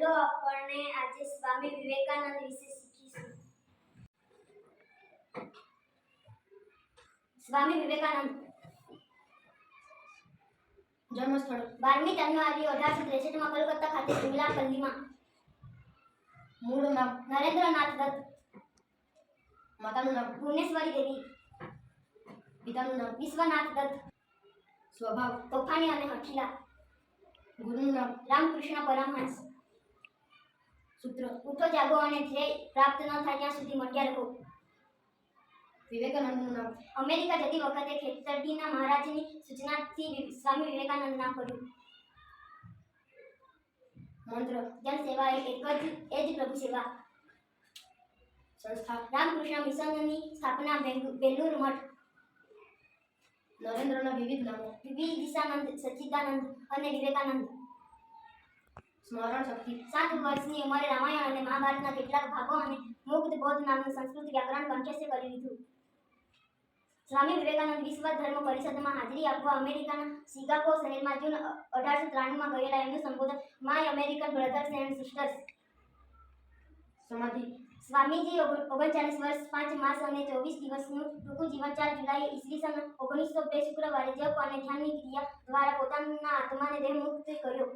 ચાલો આપણે આજે સ્વામી વિવેકાનંદ વિશે શીખીશું સ્વામી વિવેકાનંદ જન્મસ્થળ બારમી જાન્યુઆરી અઢારસો ત્રેસઠ માં કોલકાતા ખાતે જુમલા પલ્લીમાં મૂળ નામ નરેન્દ્રનાથ દત્ત માતાનું નામ ભુવનેશ્વરી દેવી પિતાનું નામ વિશ્વનાથ દત્ત સ્વભાવ તોફાની અને હઠીલા ગુરુનું નામ રામકૃષ્ણ પરમહંસ સૂત્ર ઉઠો જાગો અને ધ્યેય પ્રાપ્ત ન થાય ત્યાં સુધી મટ્યા રહો વિવેકાનંદનું નામ અમેરિકા જતી વખતે ખેતરડીના મહારાજની સૂચનાથી સ્વામી વિવેકાનંદ નામ પડ્યું મંત્ર જન સેવા એ એક જ એ જ પ્રભુ સેવા સંસ્થા રામકૃષ્ણ મિશનની સ્થાપના બેલુર મઠ નરેન્દ્રના વિવિધ નામો વિવિધ દિશાનંદ સચ્ચિદાનંદ અને વિવેકાનંદ સમરણ સક્તિ 1 વર્ષ નિયમારે રામાયણ અને મહાભારતના કેટલાક ભાગો અને મુક્ત બોધ નામની સંસ્કૃતિ કેન્દ્રન કાંકેસે કરી લીધું સ્વામી વિવેકાનંદ વિશ્વ ધર્મ પરિષદમાં હાજરી આપવા અમેરિકાના શિકાગો શહેરમાં જૂન 1893 માં ગયેલા એનો સંબોધન my American brothers and sisters સમાધિ સ્વામીજી 39 વર્ષ 5 માસ અને 24 દિવસનું ટૂંકું જીવન ચાલ જુલાઈ ઇસલી સંગ 1902 પુરાવા દેજો પર નિહાનની કે ર દ્વારા પોતાના આત્માને દેહ મુક્ત કર્યો